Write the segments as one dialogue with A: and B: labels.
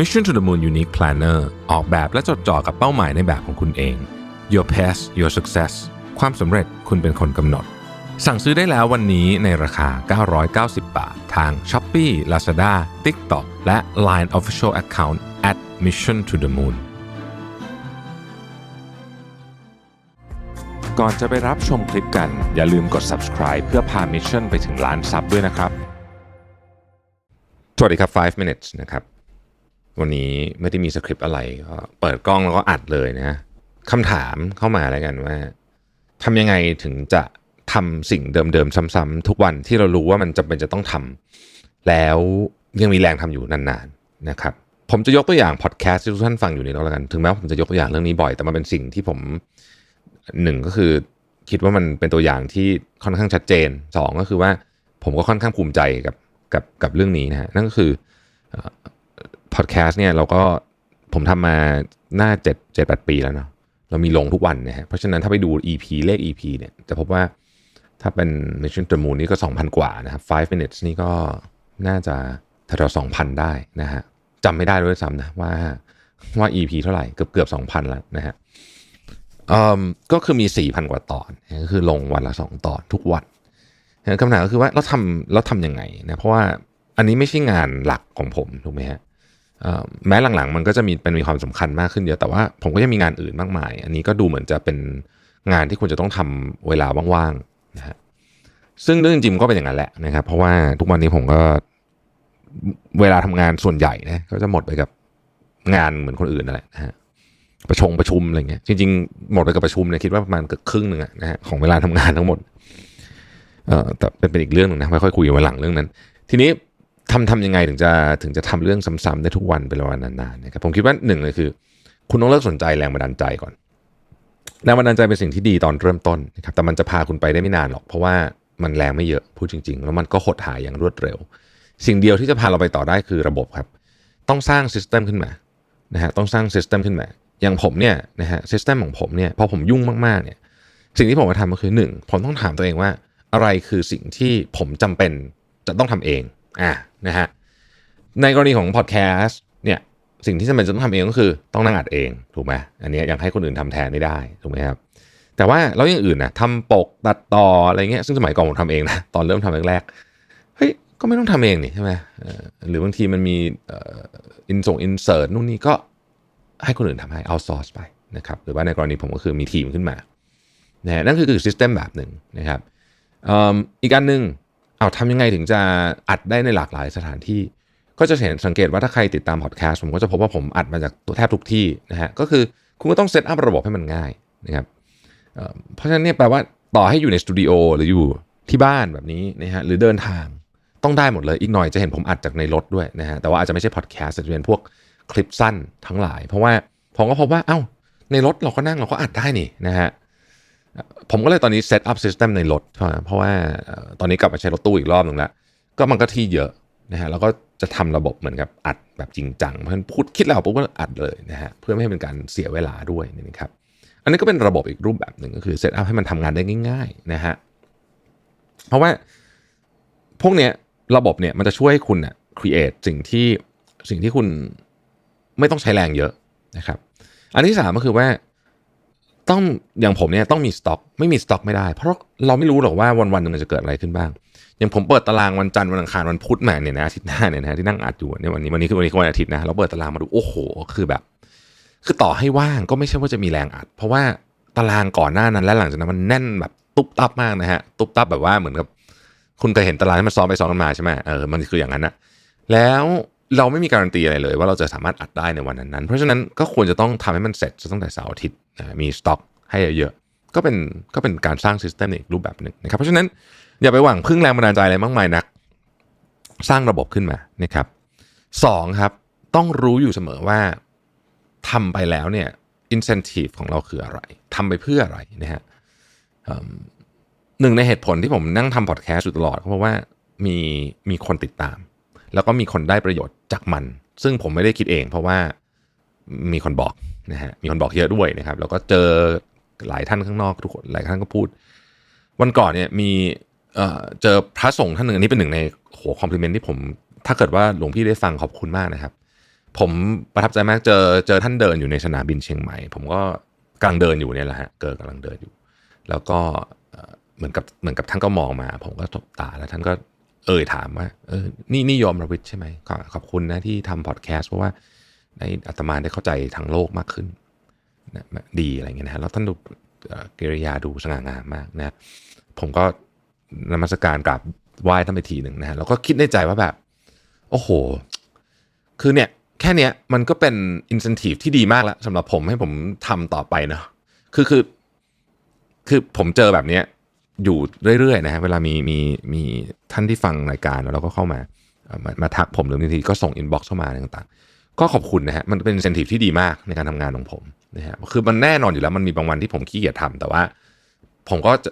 A: Mission to the Moon Unique Planner ออกแบบและจดจ่อกับเป้าหมายในแบบของคุณเอง Your Path Your Success ความสำเร็จคุณเป็นคนกำหนด สั่งซื้อได้แล้ววันนี้ในราคา 990 บาท ทาง Shopee Lazada TikTok และ Line Official Account at Mission to the Moon ก่อนจะไปรับชมคลิปกัน อย่าลืมกด subscribe เพื่อพา Mission ไปถึงล้านซับด้วยนะครับ สวัสดีครับ 5 minutes นะครับ วันนี้ไม่ได้มีสคริปต์อะไรก็เปิดกล้องแล้วก็อัดเลยนะคำถามเข้ามาแล้วกันว่าทำยังไงถึงจะทำสิ่งเดิมๆซ้ำๆทุกวันที่เรารู้ว่ามันจำเป็นจะต้องทำแล้วยังมีแรงทำอยู่นานๆนะครับผมจะยกตัวอย่างพอดแคสต์ที่ทุกท่านฟังอยู่นี้แล้วกัน ถึงแม้ว่าผมจะยกตัวอย่างเรื่องนี้บ่อย แต่มันเป็นสิ่งที่ผมหนึ่งก็คือคิดว่ามันเป็นตัวอย่างที่ค่อนข้างชัดเจนสองก็คือว่าผมก็ค่อนข้างภูมิใจกับกับกับเรื่องนี้นะฮะนั่นก็คือ พอดแคสต์เนี่ยเราก็ผมทำมาหน้าเจ็ดเจ็ดแปดปีแล้วเนาะเรามีลงทุกวันนะฮะเพราะฉะนั้นถ้าไปดู EP เลข EP เนี่ยจะพบว่าถ้าเป็น Mission to the Moon นี่ก็ 2,000 กว่านะครับ5 minutes นี่ก็น่าจะแถวๆ2,000 ได้นะฮะจำไม่ได้ด้วยซ้ำนะว่าว่า EP เท่าไหร่เกือบเกือบ2,000 แล้วนะฮะอืมก็คือมี 4,000 กว่าตอนก็คือลงวันละ 2 ตอนทุกวันคำถามก็คือว่าเราทำเราทำยังไงนะเพราะว่าอันนี้ไม่ใช่งานหลักของผมถูกไหมฮะ แม้หลังๆ มันก็จะมีเป็นมีความสำคัญมากขึ้นเยอะแต่ว่าผมก็ยังมีงานอื่นมากมาย อันนี้ก็ดูเหมือนจะเป็นงานที่คุณจะต้องทำเวลาว่างๆนะฮะซึ่งเรื่องจริงๆก็เป็นอย่างนั้นแหละนะครับ เพราะว่าทุกวันนี้ผมก็เวลาทำงานส่วนใหญ่นะก็จะหมดไปกับงานเหมือนคนอื่นนั่นแหละนะฮะประชงประชุมอะไรเงี้ยจริงๆ หมดไปกับประชุมเนี่ยคิดว่าประมาณเกือบครึ่งหนึ่งนะฮะของเวลาทำงานทั้งหมดเอ่อแต่เป็นเป็นอีกเรื่องหนึ่งนะไม่ค่อยคุยกันวันหลังเรื่องนั้น ทีนี้ ทำทำยังไงถึงจะถึงจะทำเรื่องซ้ำๆได้ทุกวันเป็นเวลานานๆนะครับผมคิดว่าหนึ่งเลยคือ คุณต้องเลิกสนใจแรงบันดาลใจก่อนแรงบันดาลใจเป็นสิ่งที่ดีตอนเริ่มต้นนะครับแต่มันจะพาคุณไปได้ไม่นานหรอก เพราะว่ามันแรงไม่เยอะพูดจริง ๆ แล้วมันก็หดหายอย่างรวดเร็ว สิ่งเดียวที่จะพาเราไปต่อได้คือระบบครับ ต้องสร้างซิสเต็มขึ้นมานะฮะต้องสร้างซิสเต็มขึ้นมาอย่างผมเนี่ยนะฮะซิสเต็มของผมเนี่ยพอผมยุ่งมากๆเนี่ยสิ่งที่ผมจะทำก็คือหนึ่งผมต้องถามตัวเองว่า อะไรคือสิ่งที่ผมจำเป็นจะต้องทำเอง อ่านะฮะในกรณีของพอดแคสต์เนี่ยสิ่งที่จำเป็นจะต้องทำเองก็คือต้องนั่งอัดเองถูกไหมอันนี้ยังให้คนอื่นทำแทนไม่ได้ถูกไหมครับแต่ว่าแล้วอย่างอื่นนะทำปกตัดต่ออะไรเงี้ยซึ่งสมัยก่อนผมทำเองนะตอนเริ่มทำแรกๆเฮ้ยก็ไม่ต้องทำเองนี่ใช่ไหมหรือบางทีมันมีอินส่งอินเสิร์ตนู่นนี่ก็ให้คนอื่นทำให้เอาซอร์สไปนะครับหรือว่าในกรณีผมก็คือมีทีมขึ้นมานะนั่นคือคือซิสเต็มแบบหนึ่งนะครับอีกอันหนึ่ง เอาทำยังไงถึงจะอัดได้ในหลากหลายสถานที่ ก็จะเห็นสังเกตว่าถ้าใครติดตามพอดแคสต์ผมก็จะพบว่าผมอัดมาจากตัวแทบทุกที่นะฮะก็คือคุณก็ต้องเซตอัพระบบให้มันง่ายนะครับเพราะฉะนั้นเนี่ยแปลว่าต่อให้อยู่ในสตูดิโอหรืออยู่ที่บ้านแบบนี้นะฮะหรือเดินทางต้องได้หมดเลยอีกหน่อยจะเห็นผมอัดจากในรถด้วยนะฮะแต่ว่าอาจจะไม่ใช่พอดแคสต์จะเป็นพวกคลิปสั้นทั้งหลาย เพราะว่าผมก็พบว่าเอ้าในรถเราก็นั่งเราก็อัดได้นี่นะฮะ ผมก็เลยตอนนี้เซตอัพซิสเต็มในรถเพราะว่าตอนนี้กลับมาใช้รถตู้อีกรอบหนึ่งแล้ว ก็มันก็ที่เยอะนะฮะแล้วก็จะทำระบบเหมือนกับอัดแบบจริงจังเพราะฉะนั้นพูดคิดแล้วปุ๊บก็อัดเลยนะฮะเพื่อไม่ให้เป็นการเสียเวลาด้วยนะครับ อันนี้ก็เป็นระบบอีกรูปแบบหนึ่งก็คือเซตอัพให้มันทำงานได้ง่าย ๆนะฮะเพราะว่าพวกเนี้ยระบบเนี่ยมันจะช่วยให้คุณอะครีเอทสิ่งที่สิ่งที่คุณไม่ต้องใช้แรงเยอะนะครับ อันที่สามก็คือว่า ต้องอย่างผมเนี่ยต้องมีสต็อก ไม่มีสต็อกไม่ได้ เพราะเราไม่รู้หรอกว่าวันวันหนึ่งมันจะเกิดอะไรขึ้นบ้าง อย่างผมเปิดตารางวันจันทร์วันอังคารวันพุธมาเนี่ยนะอาทิตย์หน้าเนี่ยนะที่นั่งอัดอยู่เนี่ยวันนี้วันนี้คือวันนี้คือวันอาทิตย์นะเราเปิดตารางมาดูโอ้โห คือแบบ คือต่อให้ว่างก็ไม่ใช่ว่าจะมีแรงอัด เพราะว่าตารางก่อนหน้านั้นและหลังจากนั้นมันแน่นแบบตุ๊บตับมากนะฮะตุ๊บตับแบบว่าเหมือนกับ คุณเคยเห็นตารางที่มันซ้อมไปซ้อมกันมาใช่ไหมเออมันคืออย่างนั้นนะแล้ว เราไม่มีการันตีอะไรเลย ว่าเราจะสามารถอัดได้ในวันนั้นๆ เพราะฉะนั้นก็ควรจะต้องทำให้มันเสร็จตั้งแต่เสาร์อาทิตย์มีสต็อกให้เยอะๆก็เป็นก็เป็นการสร้างซิสเต็มอีกรูปแบบหนึ่งนะครับเพราะฉะนั้นอย่าไปหวังพึ่งแรงบันดาลใจอะไรมากมายนัก สร้างระบบขึ้นมานะครับสองครับต้องรู้อยู่เสมอว่าทำไปแล้วเนี่ย incentive ของเราคืออะไรทำไปเพื่ออะไรนะฮะหนึ่งในเหตุผลที่ผมนั่งทำพอดแคสต์อยู่ตลอด ก็เพราะว่ามีมีคนติดตาม แล้วก็มีคนได้ประโยชน์จากมัน ซึ่งผมไม่ได้คิดเอง เพราะว่ามีคนบอกนะฮะมีคนบอกเยอะด้วยนะครับ แล้วก็เจอหลายท่านข้างนอกทุกคนหลายท่านก็พูด วันก่อนเนี่ยมีเอ่อเจอพระสงฆ์ท่านหนึ่งอันนี้เป็นหนึ่งในโหคอมพลีเมนต์ที่ผม ถ้าเกิดว่าหลวงพี่ได้ฟังขอบคุณมากนะครับ ผมประทับใจมากเจอเจอท่านเดินอยู่ในสนามบินเชียงใหม่ ผมก็กำลังเดินอยู่เนี่ยแหละฮะเกิดกำลังเดินอยู่ แล้วก็เอ่อเหมือนกับเหมือนกับท่านก็มองมา ผมก็ตบตาแล้วท่านก็ เอ่ยถามว่าเออนี่นี่โยมรวิทย์ใช่ไหมขอขอบคุณนะที่ทำพอดแคสต์เพราะว่าในอาตมาได้เข้าใจทางโลกมากขึ้นนะดีอะไรเงี้ยนะฮะแล้วท่านดูเกิริยาดูสง่างามมากนะผมก็นมัสการกราบไหว้ท่านไปทีหนึ่งนะฮะแล้วก็คิดในใจว่าแบบ โอ้โห คือเนี่ยแค่เนี้ยมันก็เป็นอิน e n t i v e ที่ดีมากแล้วสำหรับผมให้ผมทำต่อไปเนาะคือคือ คือผมเจอแบบเนี้ย อยู่เรื่อยๆนะฮะเวลามีมีมีท่านที่ฟังรายการแล้วเราก็เข้ามามามาทักผมหรือบางทีก็ส่งอินบ็อกซ์เข้ามาต่างๆ ก็ขอบคุณนะฮะมันเป็นอิน e n t i v e ที่ดีมากในการทำงานของผมนะฮะคือมันแน่นอนอยู่แล้วมันมีบางวันที่ผมขี้เกียจทำแต่ว่า ผมก็จะ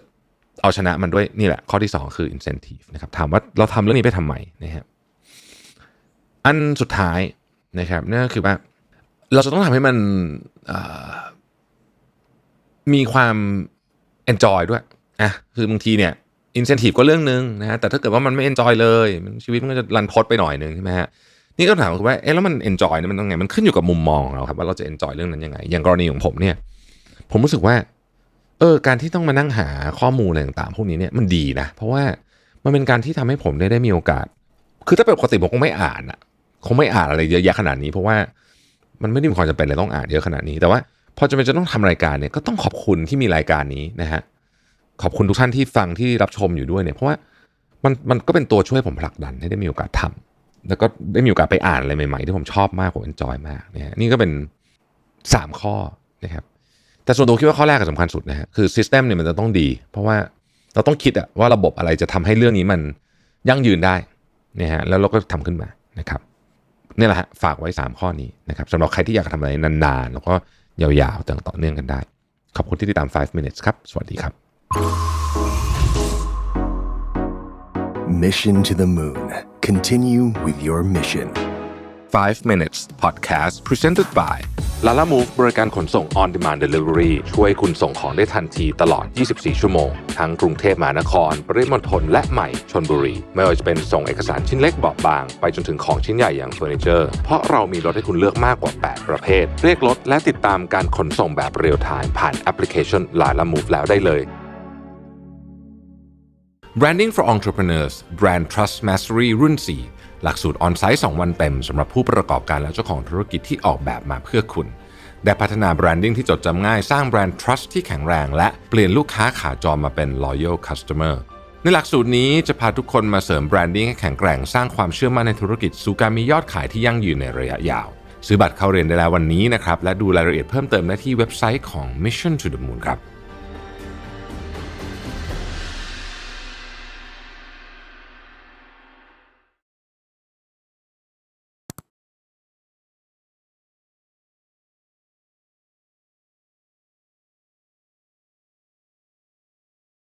A: เอาชนะมันด้วยนี่แหละ ข้อที่ 2 คือ incentive นะครับถามว่าเราทำเรื่องนี้ไปทำไมนะครับอันสุดท้ายนะครับนั่นก็คือว่าเราจะต้องทำให้มันมีความ enjoy ด้วย อะคือบางทีเนี่ย incentive ก็เรื่องหนึ่งนะฮะแต่ถ้าเกิดว่ามันไม่ enjoy เลยชีวิตมันก็จะรันทดไปหน่อยหนึ่งใช่ไหมฮะนี่ก็ถามคือว่าเอ๊ะแล้วมัน enjoy เนี่ยมันต้องไงมันขึ้นอยู่กับมุมมองเราครับว่าเราจะ enjoy เรื่องนั้นยังไง อย่างกรณีของผมเนี่ยผมรู้สึกว่าเออการที่ต้องมานั่งหาข้อมูลอะไรต่างๆพวกนี้เนี่ยมันดีนะ เพราะว่ามันเป็นการที่ทำให้ผมได้ได้มีโอกาส คือถ้าเป็นปกติผมคงไม่อ่านอะคงไม่อ่านอะไรเยอะแยะขนาดนี้ เพราะว่ามันไม่ได้มีความจำเป็นเลยต้องอ่านเยอะขนาดนี้ แต่ว่าพอจะเป็นจะต้องทำรายการเนี่ยก็ต้องขอบคุณที่มีรายการนี้นะฮะ ขอบคุณทุกท่านที่ฟังที่รับชมอยู่ด้วยเนี่ยเพราะว่ามันมันก็เป็นตัวช่วยผมผลักดันให้ได้มีโอกาสทำแล้วก็ได้มีโอกาสไปอ่านอะไรใหม่ๆที่ผมชอบมากผมเอนจอยมากนะฮะนี่ก็เป็นสามข้อนะครับแต่ส่วนตัวคิดว่าข้อแรกก็สำคัญสุดนะฮะคือซิสเต็มเนี่ยมันจะต้องดี เพราะว่าเราต้องคิดอะว่าระบบอะไรจะทำให้เรื่องนี้มันยั่งยืนได้นะฮะแล้วเราก็ทำขึ้นมานะครับนี่แหละฮะฝากไว้ 3 ข้อนี้นะครับสำหรับใครที่อยากทำอะไรนานๆ แล้วก็ยาวๆต่อเนื่องกันได้ ขอบคุณที่ติดตาม 5 minutes ครับ สวัสดีครับ
B: Mission to the moon. Continue with your mission.
A: 5 minutes podcast presented by Lala Move บริการขนส่ง on demand delivery ช่วยคุณส่งของได้ทันทีตลอด 24 ชั่วโมง ทั้งกรุงเทพมหานคร ปริมณฑลและใหม่ชนบุรี ไม่ว่าจะเป็นส่งเอกสารชิ้นเล็กเบาะบาง ไปจนถึงของชิ้นใหญ่อย่างเฟอร์นิเจอร์ เพราะเรามีรถให้คุณเลือกมากกว่า 8 ประเภท เรียกรถและติดตามการขนส่งแบบเรียลไทม์ผ่านแอปพลิเคชัน Lala Move แล้วได้เลย Branding for Entrepreneurs Brand Trust Mastery รุ่น 4 หลักสูตรออนไซต์ 2 วันเต็มสำหรับผู้ประกอบการและเจ้าของธุรกิจที่ออกแบบมาเพื่อคุณ ได้พัฒนาแบรนดิ้งที่จดจำง่าย สร้างแบรนด์ trust ที่แข็งแรง และเปลี่ยนลูกค้าขาจรมาเป็น loyal customer ในหลักสูตรนี้จะพาทุกคนมาเสริมแบรนดิ้งให้แข็งแกร่งสร้างความเชื่อมั่นในธุรกิจสู่การมียอดขายที่ยั่งยืนในระยะยาว ซื้อบัตรเข้าเรียนได้แล้ววันนี้นะครับและดูรายละเอียดเพิ่มเติมได้ที่เว็บไซต์ของ Mission to the Moon ครับ